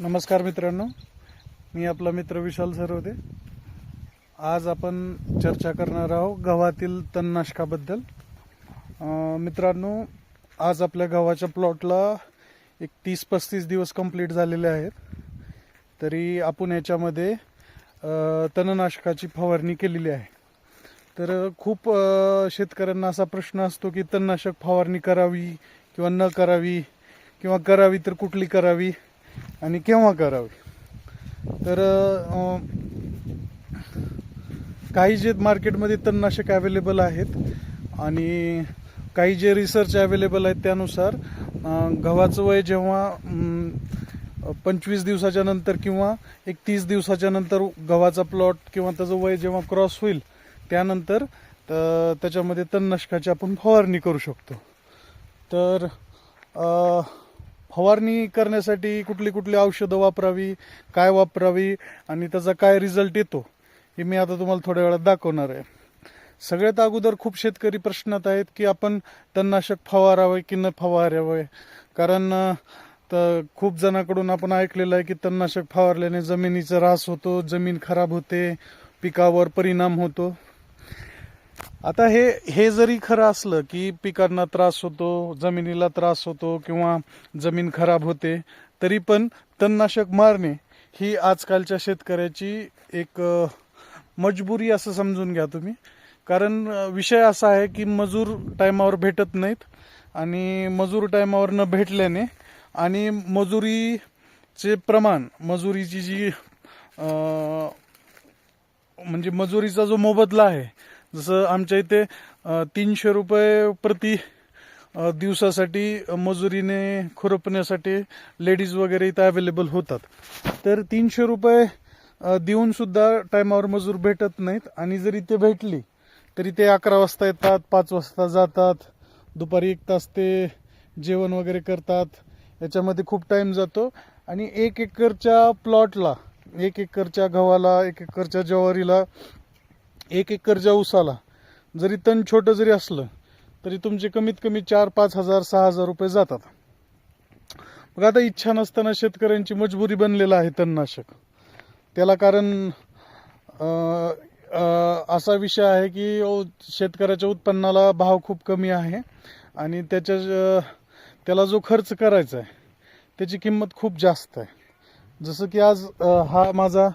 नमस्कार मित्रांनो. मी आपला मित्र विशाल सरवदे आज आपण चर्चा करणार आहोत गव्हातील तणनाशकाबद्दल. मित्रांनो आज आपल्या गव्हाच्या प्लॉटला एक तीस पस्तीस दिवस कंप्लीट झालेले आहेत. तरी आपण याच्यामध्ये तणनाशकाची फवारणी केलेली आहे. तर खूप शेतकऱ्यांना असा प्रश्न असतो की तणनाशक फवारणी करावी किंवा न करावी किंवा करावी तर कुठली करावी? आणि केव्हा करावी? तर काही जे मार्केटमध्ये तणनाशक अवेलेबल आहेत आणि काही जे रिसर्च अवेलेबल आहेत त्यानुसार गव्हाचं वय जेव्हा पंचवीस दिवसाच्या नंतर किंवा एक तीस दिवसाच्या नंतर गव्हाचा प्लॉट किंवा त्याचं वय जेव्हा क्रॉस होईल त्यानंतर तर त्याच्यामध्ये तणनाशकाची आपण फवारणी करू शकतो. तर फवारणी करण्यासाठी कुठली कुठली औषधं वापरावी काय वापरावी आणि त्याचा काय रिझल्ट येतो हे मी आता तुम्हाला थोड्या वेळात दाखवणार आहे. सगळ्यात अगोदर खूप शेतकरी प्रश्नात आहेत की आपण तणनाशक फवारावे की न फवारावे. कारण तर खूप जणांकडून आपण ऐकलेलं आहे की तणनाशक फवारल्याने जमिनीचा ऱ्हास होतो जमीन खराब होते पिकावर परिणाम होतो. आता हे हे जरी खरं असलं की पिकांना त्रास होतो जमिनीला त्रास होतो किंवा जमीन खराब होते तरी पण तणनाशक मारणे ही आजकालच्या शेतकऱ्याची एक मजबुरी असं समजून घ्या तुम्ही. कारण विषय असा आहे की मजूर टायमावर भेटत नाहीत आणि मजूर टायमावर न भेटल्याने आणि मजुरीचे प्रमाण मजुरीची जी म्हणजे मजुरीचा जो मोबदला आहे जसं आमच्या इथे तीनशे रुपये प्रति दिवसासाठी मजुरीने खुरपण्यासाठी लेडीज वगैरे इथं अवेलेबल होतात. तर तीनशे रुपये देऊन सुद्धा टायमावर मजूर भेटत नाहीत. आणि जरी ते भेटली तरी ते अकरा वाजता येतात पाच वाजता जातात दुपारी एक तास ते जेवण वगैरे करतात. याच्यामध्ये खूप टाइम जातो. आणि एक एकरच्या प्लॉटला एक एकरच्या गव्हाला एक एकरच्या ज्वारीला एक एकरच्या ऊसाला जरी तण छोटं जरी असलं तरी तुमचे कमीत कमी चार पाच हजार सहा हजार रुपये जातात. मग आता इच्छा नसताना शेतकऱ्यांची मजबुरी बनलेला आहे तणनाशक. त्याला कारण असा विषय आहे की शेतकऱ्याच्या उत्पन्नाला भाव खूप कमी आहे आणि त्याच्या त्याला जो खर्च करायचा आहे त्याची किंमत खूप जास्त आहे. जसं की आज हा माझा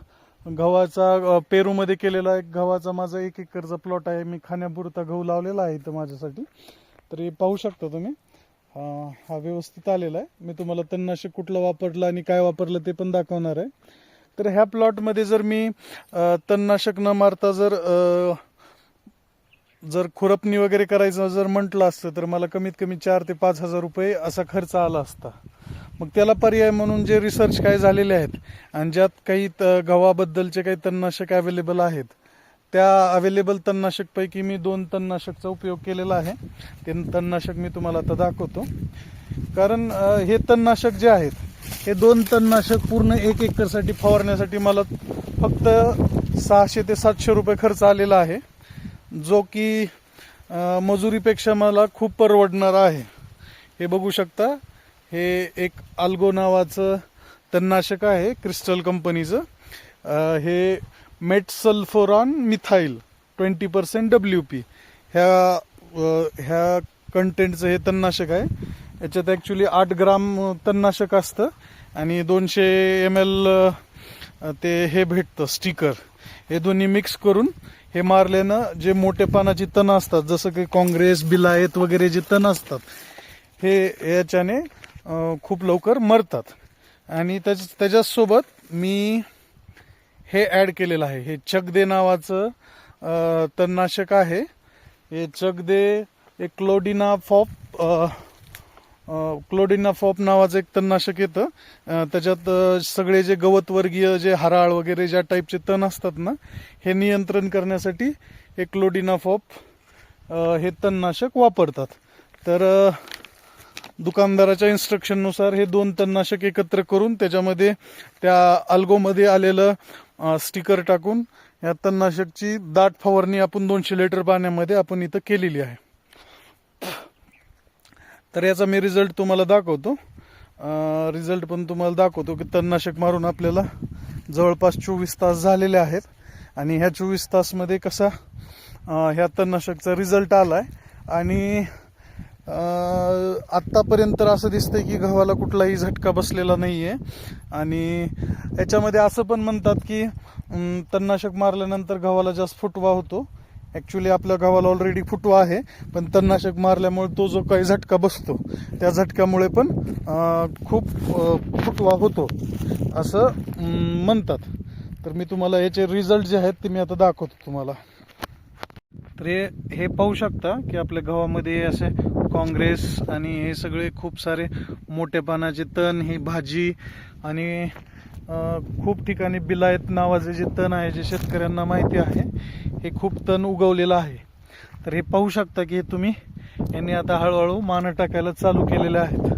गव्हाचा पेरूमध्ये केलेला एक गव्हाचा माझा एक एकरचा प्लॉट आहे. मी खाण्यापुरता गहू लावलेला आहे इथं माझ्यासाठी. तर हे पाहू शकता तुम्ही. हा व्यवस्थित आलेला आहे. मी तुम्हाला तणनाशक कुठलं वापरलं आणि काय वापरलं ते पण दाखवणार आहे. तर ह्या प्लॉटमध्ये जर मी तणनाशक न मारता जर जर खुरपणी वगैरे करायचं जर म्हटलं असतं तर मला कमीत कमी चार ते पाच हजार रुपये असा खर्च आला असता. मग त्याला पर्याय म्हणून जे रिसर्च काय झालेले आहेत आणि ज्यात काही त- गव्हाबद्दलचे काही तणनाशक अवेलेबल आहेत त्या अवेलेबल तणनाशकपैकी मी दोन तणनाशकचा उपयोग केलेला आहे. ते तणनाशक मी तुम्हाला आता दाखवतो. कारण हे तणनाशक जे आहेत हे दोन तणनाशक पूर्ण एक एकरसाठी फवारण्यासाठी मला फक्त सहाशे ते सातशे रुपये खर्च आलेला आहे जो की मजुरीपेक्षा मला खूप परवडणार आहे. हे बघू शकता. हे एक अल्गो नावाचं तणनाशक आहे क्रिस्टल कंपनीचं. हे metsulfuron methyl twenty percent W P ह्या ह्या कंटेंटचं हे तणनाशक आहे. याच्यात ॲक्च्युली आठ ग्राम तणनाशक असतं आणि दोनशे एम एल ते हे भेटतं स्टिकर हे दोन्ही मिक्स करून हे मारल्यानं जे मोठे पानाची तण असतात जसं की काँग्रेस बिलायत वगैरे जे तण असतात हे याच्याने खूप लवकर मरतात. आणि त्याच त्याच्यासोबत मी हे ॲड केलेलं आहे. हे चकदे नावाचं तणनाशक आहे. हे चकदे एक क्लोडिना फॉप क्लोडिना फॉप नावाचं एक तणनाशक येतं. त्याच्यात सगळे जे गवतवर्गीय जे हराळ वगैरे ज्या टाईपचे तण असतात ना हे नियंत्रण करण्यासाठी हे क्लोडिना फॉप हे तणनाशक वापरतात. तर दुकानदाराच्या इन्स्ट्रक्शननुसार हे दोन तणनाशक एकत्र करून त्याच्यामध्ये त्या अल्गोमध्ये आलेलं स्टिकर टाकून या तणनाशकची दाट फवारणी आपण दोनशे लिटर पाण्यामध्ये आपण इथं केलेली आहे. तर याचा मी रिझल्ट तुम्हाला दाखवतो. रिझल्ट पण तुम्हाला दाखवतो की तणनाशक मारून आपल्याला जवळपास चोवीस तास झालेले आहेत. आणि ह्या चोवीस तासमध्ये कसा ह्या तणनाशकचा रिझल्ट आहे आणि आत्तापर्यंत तर असं दिसतंय की गव्हाला कुठलाही झटका बसलेला नाही आहे आणि याच्यामध्ये असं पण म्हणतात की तणनाशक मारल्यानंतर गव्हाला जास्त फुटवा होतो. ॲक्च्युली आपल्या गव्हाला ऑलरेडी फुटवा आहे पण तणनाशक मारल्यामुळे तो जो काही झटका बसतो त्या झटक्यामुळे पण खूप फुटवा होतो. असं म्हणतात. तर मी तुम्हाला याचे रिझल्ट जे आहेत ते मी आता दाखवतो तुम्हाला. तर हे हे पाहू शकता की आपल्या गव्हामध्ये असे काँग्रेस आणि हे सगळे खूप सारे मोठे पानाचे तण ही भाजी आणि खूप ठिकाणी बिलायत नावाचे जे तण आहे जे शेतकऱ्यांना माहिती आहे हे खूप तण उगवलेलं आहे. तर हे पाहू शकता की हे तुम्ही यांनी आता हळूहळू मानं टाकायला चालू केलेले आहेत.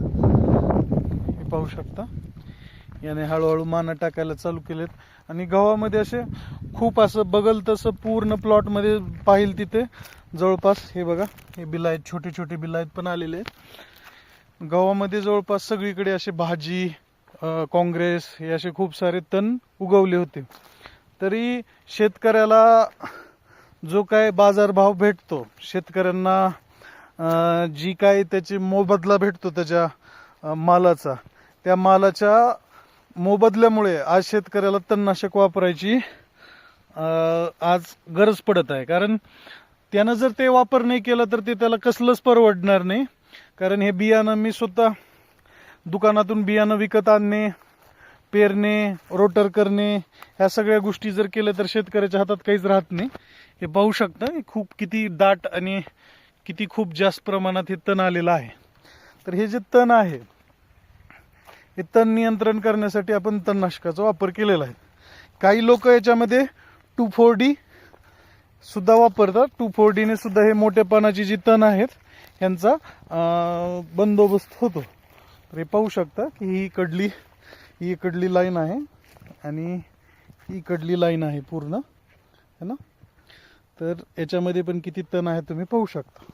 हे पाहू शकता. याने हळूहळू मानं टाकायला चालू केलेत. आणि गावामध्ये असे खूप असं बगल तसं पूर्ण प्लॉटमध्ये पाहिल तिथे. जवळपास हे बघा हे बिल आहेत छोटे छोटे बिल आहेत पण आलेले आहेत. गावामध्ये जवळपास सगळीकडे असे भाजी काँग्रेस हे असे खूप सारे तण उगवले होते. तरी शेतकऱ्याला जो काय बाजारभाव भेटतो शेतकऱ्यांना जी काय त्याची मोबदला भेटतो त्याच्या मालाचा त्या मालाच्या मोबदल्यामुळे आज शेतकऱ्याला तणनाशक वापरायची आज गरज पडत आहे. कारण त्यानं जर ते वापर नाही केला तर ते त्याला कसलंच परवडणार नाही. कारण हे बियाणं मी स्वतः दुकानातून बियाणं विकत आणणे पेरणे रोटर करणे ह्या सगळ्या गोष्टी जर केल्या तर शेतकऱ्याच्या हातात काहीच राहत नाही. हे पाहू शकता खूप किती दाट आणि किती खूप जास्त प्रमाणात हे तण आलेलं आहे. तर हे जे तण आहे हे तण नियंत्रण करण्यासाठी आपण तणनाशकाचा वापर केलेला आहे. काही लोक याच्यामध्ये टू फोर डी सुद्धा वापरतात. टू फोर डीने सुद्धा हे मोठ्या पानाची जी तण आहेत यांचा बंदोबस्त होतो. तर हे पाहू शकता की ही इकडली ही इकडली लाईन आहे आणि ही इकडली लाईन आहे पूर्ण. है ना? तर याच्यामध्ये पण किती तण आहे तुम्ही पाहू शकता.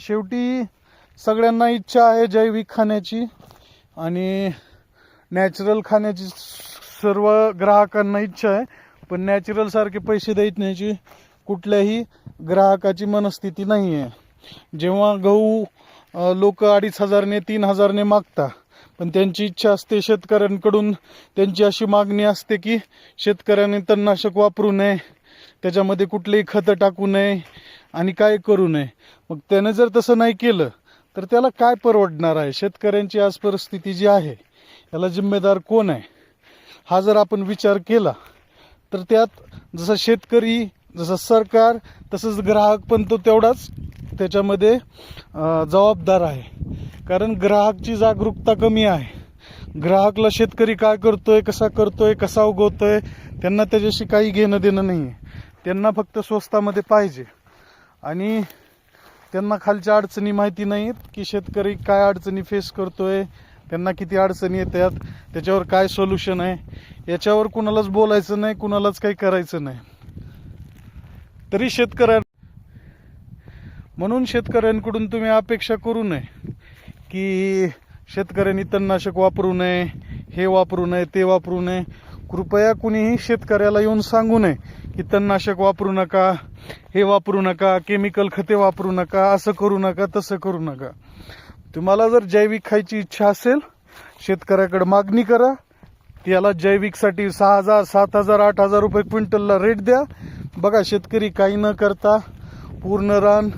शेवटी सगळ्यांना इच्छा आहे जैविक खाण्याची. आणि नॅचरल खाण्याची सर्व ग्राहकांना इच्छा आहे पण नॅचरल सारखे पैसे न्यायची कुठल्याही ग्राहकाची मनस्थिती नाही आहे जेव्हा गहू लोक अडीच हजारने तीन हजारने मागता पण त्यांची इच्छा असते शेतकऱ्यांकडून त्यांची अशी मागणी असते की शेतकऱ्यांनी तणनाशक वापरू नये त्याच्यामध्ये कुठलेही खतं टाकू नये आणि काय करू नये. मग त्याने जर तसं नाही केलं तर त्याला काय परवडणार आहे? शेतकऱ्यांची आज परिस्थिती जी आहे याला जिम्मेदार कोण आहे? हा जर आपण विचार केला तर त्यात जसा शेतकरी जसं सरकार तसंच ग्राहक पण तो तेवढाच त्याच्यामध्ये जबाबदार आहे. कारण ग्राहकची जागरूकता कमी आहे. ग्राहकला शेतकरी काय करतोय कसा करतोय कसा उगवतोय त्यांना त्याच्याशी काही घेणं देणं नाही आहे त्यांना फक्त स्वस्तामध्ये पाहिजे. आणि त्यांना खालच्या अडचणी माहिती नाहीत की शेतकरी काय अडचणी फेस करतोय त्यांना किती अडचणी येतात त्याच्यावर काय सोल्युशन आहे? याच्यावर कुणालाच बोलायचं नाही कुणालाच काही करायचं नाही. तरी शेतकऱ्या म्हणून शेतकऱ्यांकडून तुम्ही अपेक्षा करू नये की शेतकऱ्यांनी तणनाशक वापरू नये हे वापरू नये ते वापरू नये. कृपया कुणीही शेतकऱ्याला येऊन सांगू नये की तणनाशक वापरू नका हे वापरू नका केमिकल खते वापरू नका असं करू नका तसं करू नका. तुम्हाला जर जैविक खायची इच्छा असेल शेतकऱ्याकडे मागणी करा. त्याला जैविकसाठी सहा हजार सात हजार आठ हजार रुपये क्विंटलला रेट द्या. बघा शेतकरी काही न करता पूर्ण रान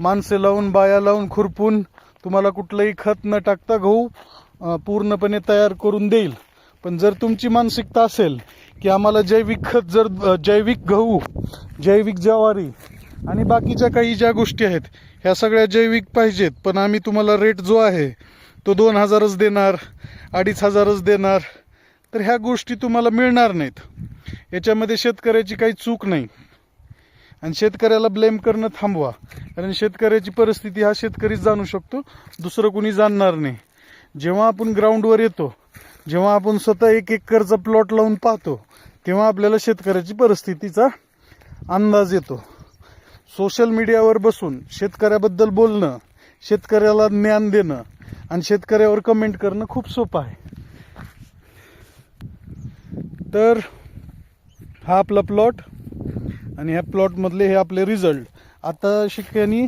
माणसे लावून बाया लावून खुरपून तुम्हाला कुठलंही खत न टाकता गहू पूर्णपणे तयार करून देईल. पण जर तुमची मानसिकता असेल की आम्हाला जैविक खत जर जैविक गहू जैविक ज्वारी आणि बाकीच्या काही ज्या गोष्टी आहेत ह्या सगळ्या जैविक पाहिजेत पण आम्ही तुम्हाला रेट जो आहे तो दोन हजारच देणार अडीच हजारच देणार तर ह्या गोष्टी तुम्हाला मिळणार नाहीत. याच्यामध्ये शेतकऱ्याची काही चूक नाही. आणि शेतकऱ्याला ब्लेम करणं थांबवा. कारण शेतकऱ्याची परिस्थिती हा शेतकरीच जाणू शकतो दुसरं कोणी जाणणार नाही. जेव्हा आपण ग्राउंडवर येतो जेव्हा आपण स्वतः एक एकरचा प्लॉट लावून पाहतो तेव्हा आपल्याला शेतकऱ्याची परिस्थितीचा अंदाज येतो. सोशल मीडियावर बसून शेतकऱ्याबद्दल बोलणं शेतकऱ्याला ज्ञान देणं आणि शेतकऱ्यावर कमेंट करणं खूप सोपं आहे. तर हा आपला प्लॉट आणि ह्या प्लॉटमधले हे आपले रिझल्ट आता शिक्क्यांनी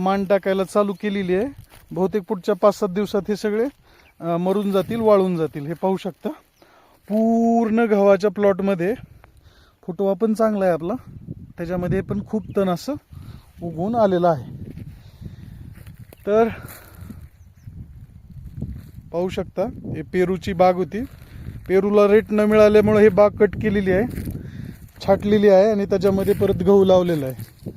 मान टाकायला चालू केलेली आहे. बहुतेक पुढच्या पाच सात दिवसात हे सगळे मरून जातील वाळून जातील हे पाहू शकता. पूर्ण गव्हाच्या प्लॉटमध्ये फुटवा पण चांगला आहे आपला. त्याच्यामध्ये पण खूप तण असं उगवून आलेलं आहे. तर पाहू शकता हे पेरूची बाग होती. पेरूला रेट न मिळाल्यामुळे हे बाग कट केलेली आहे. छाटलेली आहे आणि त्याच्यामध्ये परत गहू लावलेला आहे.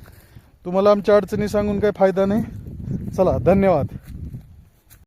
तुम्हाला आमच्या अडचणी सांगून काही फायदा नाही. चला धन्यवाद.